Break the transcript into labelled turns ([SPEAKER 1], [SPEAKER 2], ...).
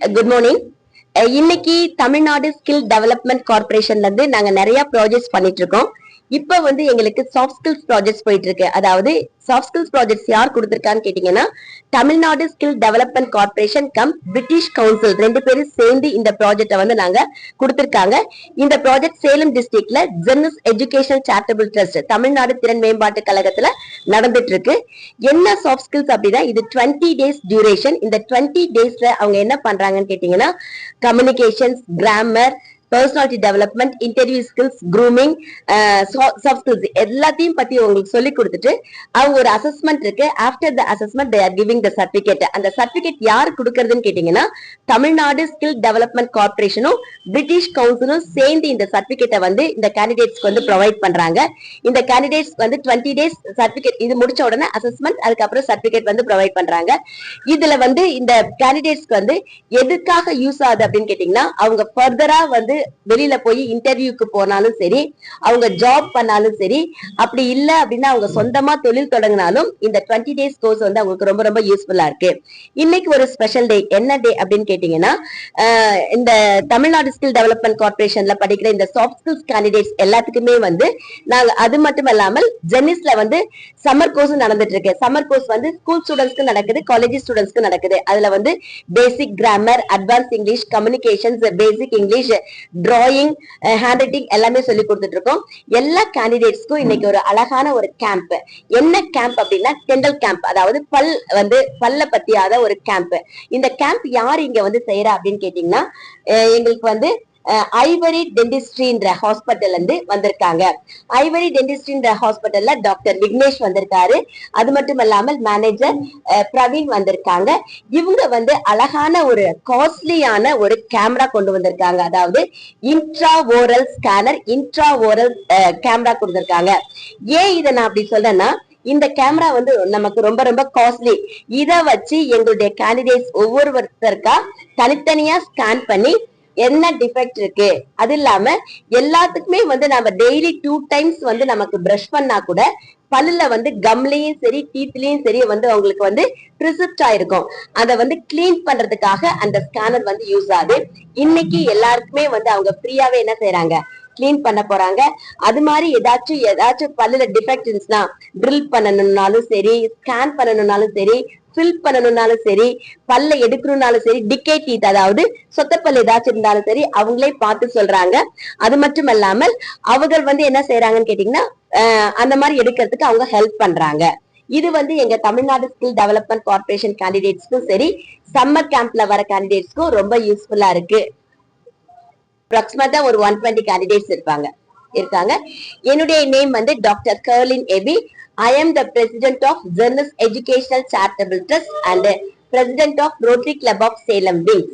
[SPEAKER 1] Uh, good morning uh, இன்னைக்கு Tamil Nadu skill development கார்பரேஷன்ல இருந்து நாங்க நிறைய ப்ராஜெக்ட்ஸ் பண்ணிட்டு இருக்கோம். இப்ப வந்து எங்களுக்கு சாஃப்ட் ஸ்கில்ஸ் ப்ராஜெக்ட்ஸ் போயிட்டு இருக்கு அதாவது சாஃப்ட் ஸ்கில்ஸ் ப்ராஜெக்ட்ஸ் யார் கொடுத்திருக்கான்னு கேட்டீங்கன்னா Tamil Nadu skill development corporation cum British council ரெண்டு பேரும் சேர்ந்து இந்த ப்ராஜெக்ட்டை வந்து நாங்க கொடுத்திருக்காங்க. இந்த ப்ராஜெக்ட் சேலம் டிஸ்ட்ரிக்ட்ல ஜெர்னஸ் எஜுகேஷன் சேரிட்டபிள் ட்ரஸ்ட் தமிழ்நாடு திறன் மேம்பாட்டு கழகத்துல நடந்துட்டு இருக்கு என்ன சாஃப்ட் ஸ்கில்ஸ் அப்படின்னா இது டுவெண்ட்டி டேஸ் டியூரேஷன் இந்த டுவெண்ட்டி டேஸ்ல அவங்க என்ன பண்றாங்கன்னு கேட்டீங்கன்னா communications grammar personality development interview skills grooming soft skills எல்லாத்தையும் பத்தி உங்களுக்கு சொல்லி கொடுத்துட்டு அவங்க ஒரு அசஸ்மெண்ட் இருக்கு. After the assessment they are giving the certificate அந்த சர்டிபிகேட் யார் கொடுக்கறதுன்னு கேட்டீங்கன்னா தமிழ்நாடு ஸ்கில் டெவலப்மெண்ட் கார்பரேஷனும் பிரிட்டிஷ் கவுன்சிலும் சேர்ந்து இந்த சர்டிபிகேட்டை வந்து இந்த கேண்டிடேட்ஸ்க்கு வந்து ப்ரொவைட் பண்றாங்க. இந்த கேண்டிடேட்ஸ் வந்து டுவெண்ட்டி டேஸ் சர்டிபிகேட் இது முடிச்ச உடனே அசஸ்மெண்ட் அதுக்கப்புறம் சர்டிபிகேட் வந்து ப்ரொவைட் பண்றாங்க. இதுல வந்து இந்த கேண்டிடேட்ஸ்க்கு வந்து எதுக்காக யூஸ் ஆகுது அப்படின்னு கேட்டீங்கன்னா அவங்க ஃபர்தரா வந்து வெளியில போய் இன்டர்வியூக்கு போனாலும் சரி அவங்க ஜாப் பண்ணாலும் சரி அப்படி இல்ல அப்படின்னா அவங்க சொந்தமா தொழில் தொடங்கினாலும் இந்த டுவெண்ட்டி டேஸ் கோர்ஸ் வந்து அவங்களுக்கு ரொம்ப ரொம்ப யூஸ்ஃபுல்லா இருக்கு. இன்னைக்கு ஒரு ஸ்பெஷல் டே என்ன டே அப்படின்னு கேட்டீங்கன்னா இந்த தமிழ்நாடு ஸ்கில் டெவலப்மெண்ட் கார்பரேஷன்ல படிக்கிற இந்த சாஃப்ட் ஸ்கில்ஸ் கேண்டிடேட்ஸ் எல்லாத்துக்குமே வந்து நாங்க அது மட்டும் இல்லாமல் ஜென்னிஸ்ல வந்து சம்மர் கோர்ஸ் நடந்துட்டு இருக்கு. சம்மர் கோர்ஸ் வந்து ஸ்கூல் ஸ்டூடெண்ட்ஸ்க்கு நடக்குது காலேஜ் ஸ்டூடெண்ட்ஸ்க்கு நடக்குது. அதுல வந்து basic grammar advance English communications basic English drawing handwriting எல்லாமே சொல்லி கொடுத்துட்டு இருக்கோம் எல்லா கேண்டிடேட்ஸ்க்கும் இன்னைக்கு ஒரு அழகான ஒரு கேம்ப் என்ன கேம்ப் அப்படின்னா டெண்டல் கேம்ப் அதாவது பல் வந்து பல்ல பத்தியாத ஒரு கேம்ப் இந்த கேம்ப் யார் இங்க வந்து செய்யறா அப்படின்னு கேட்டீங்கன்னா eh, எங்களுக்கு வந்து ஐவரி டென்டிஸ்ட்ரின்ற ஹாஸ்பிட்டல் இருந்து வந்திருக்காங்க. ஐவரி டென்டிஸ்ட்ரின்ற ஹாஸ்பிட்டல்ல டாக்டர் விக்னேஷ் வந்திருக்காரு. அது மட்டும் இல்லாமல் மேனேஜர் பிரவீன் வந்திருக்காங்க. இவங்க வந்து அழகான ஒரு காஸ்ட்லியான ஒரு கேமரா கொண்டு வந்திருக்காங்க. அதாவது intra oral scanner intra oral camera கொடுத்திருக்காங்க. ஏன் இதை நான் அப்படி சொல்றேன்னா இந்த கேமரா வந்து நமக்கு ரொம்ப ரொம்ப காஸ்ட்லி. இதை வச்சு எங்களுடைய கேண்டிடேட்ஸ் ஒவ்வொருத்தருக்கா தனித்தனியா ஸ்கேன் பண்ணி என்ன டிஃபெக்ட் இருக்கு? அது இல்லாம எல்லாத்துக்குமே வந்து நம்ம டெய்லி டூ டைம்ஸ் வந்து நமக்கு பிரஷ் பண்ணா கூட பல்லுல வந்து கம்லயும் சரி டீத்லயும் சரி வந்து அவங்களுக்கு வந்து ப்ரிசிப்ட் ஆயிருக்கும். அதை வந்து கிளீன் பண்றதுக்காக அந்த ஸ்கேனர் வந்து யூஸ் ஆகுது. இன்னைக்கு எல்லாருக்குமே வந்து அவங்க ஃப்ரீயாவே என்ன செய்யறாங்க கிளீன் பண்ண போறாங்க. அது மாதிரி ஏதாச்சும் ஏதாச்சும் பல்லுல டிஃபெக்ட் இருந்துச்சுன்னா ட்ரில் பண்ணணும்னாலும் சரி ஸ்கேன் பண்ணணும்னாலும் சரி ஃபில் பண்ணணும்னாலும் சரி பல்ல எடுக்கணும்னாலும் சரி டிக்கே டீத் அதாவது சொத்தப்பல் ஏதாச்சும் இருந்தாலும் சரி அவங்களே பார்த்து சொல்றாங்க. அது மட்டும் இல்லாமல் அவர்கள் வந்து என்ன செய்யறாங்கன்னு கேட்டீங்கன்னா அந்த மாதிரி எடுக்கிறதுக்கு அவங்க ஹெல்ப் பண்றாங்க. இது வந்து எங்க தமிழ்நாடு ஸ்கில் டெவலப்மெண்ட் கார்பரேஷன் கேண்டிடேட்ஸ்க்கும் சரி சம்மர் கேம்ப்ல வர கேண்டிடேட்ஸ்க்கும் ரொம்ப யூஸ்ஃபுல்லா இருக்கு. அப்ராக்சிமேட்டா ஒரு ஒன் டுவெண்ட்டி கேண்டிடேட்ஸ் இருப்பாங்க இருக்காங்க. என்னுடைய நேம் வந்து டாக்டர் கர்லின் எபி I am the president of ஜெர்னஸ் educational charitable trust and president of rotary club of Salem wings